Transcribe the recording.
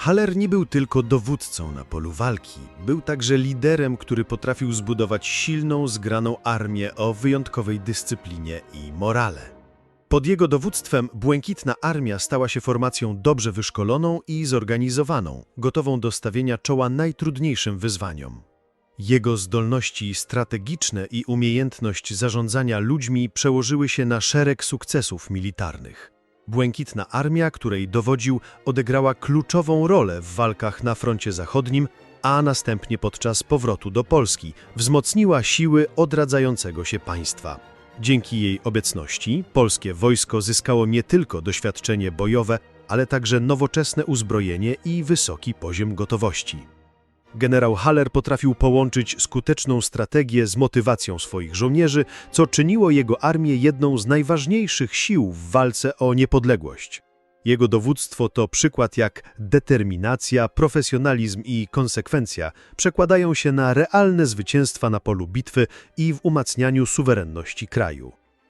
Haller nie był tylko dowódcą na polu walki, był także liderem, który potrafił zbudować silną, zgraną armię o wyjątkowej dyscyplinie i morale. Pod jego dowództwem Błękitna Armia stała się formacją dobrze wyszkoloną i zorganizowaną, gotową do stawienia czoła najtrudniejszym wyzwaniom. Jego zdolności strategiczne i umiejętność zarządzania ludźmi przełożyły się na szereg sukcesów militarnych. Błękitna Armia, której dowodził, odegrała kluczową rolę w walkach na froncie zachodnim, a następnie podczas powrotu do Polski wzmocniła siły odradzającego się państwa. Dzięki jej obecności polskie wojsko zyskało nie tylko doświadczenie bojowe, ale także nowoczesne uzbrojenie i wysoki poziom gotowości. Generał Haller potrafił połączyć skuteczną strategię z motywacją swoich żołnierzy, co czyniło jego armię jedną z najważniejszych sił w walce o niepodległość. Jego dowództwo to przykład jak determinacja, profesjonalizm i konsekwencja przekładają się na realne zwycięstwa na polu bitwy i w umacnianiu suwerenności kraju.